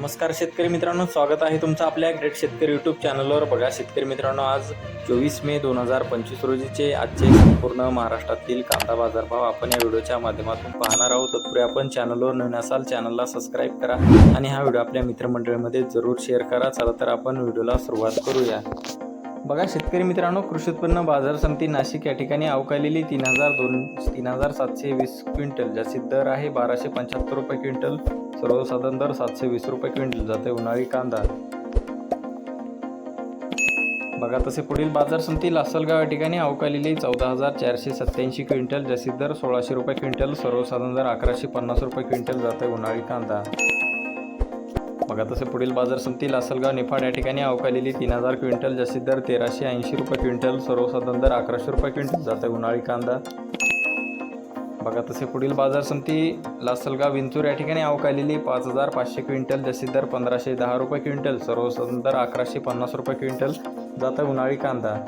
नमस्कार शेतकरी मित्रांनो स्वागत आहे तुमचं आपल्या ग्रेट शेतकरी यूट्यूब चॅनलवर बघा शेतकरी मित्रांनो आज चोवीस मे दोन हजार पंचवीस रोजीचे आजचे संपूर्ण महाराष्ट्रातील कांदा बाजारभाव आपण या व्हिडिओच्या माध्यमातून पाहणार आहोत. तत्पूर्वी आपण चॅनलवर नवीन असाल चॅनलला सबस्क्राईब करा आणि हा व्हिडिओ आपल्या मित्रमंडळीमध्ये जरूर शेअर करा. चला तर आपण व्हिडिओला सुरुवात करूया. बघा शेतकरी मित्रांनो कृषी उत्पन्न बाजार समिती नाशिक या ठिकाणी अवकालेली तीन हजार दोन तीन हजार सातशे वीस क्विंटल ज्याची दर आहे बाराशे पंच्याहत्तर रुपये क्विंटल. सर्वसाधारण दर सातशे वीस रुपये क्विंटल जाते उन्हाळी कांदा. बघा तसे पुढील बाजार समिती लासलगाव या ठिकाणी अवकालेली चौदा हजार चारशे सत्त्याऐंशी क्विंटल जास्तीत दर सोळाशे रुपये क्विंटल सर्वसाधारण दर अकराशे पन्नास रुपये क्विंटल जाते उन्हाळी कांदा. तसे पुढील बाजार समिती लासलगाव निफाड या ठिकाणी अवकालेली तीन हजार क्विंटल जास्तीत दर तेराशे ऐंशी रुपये क्विंटल सर्वसाधारण दर अकराशे रुपये क्विंटल जाते उन्हाळी कांदा. बघा तसे पुढील बाजार समिती लासलगाव विंचूर या ठिकाणी अवकालेली पाच हजार पाचशे क्विंटल जास्तीत दर पंधराशे दहा रुपये क्विंटल सर्वसाधारण दर अकराशे पन्नास रुपये क्विंटल जातं उन्हाळी कांदा.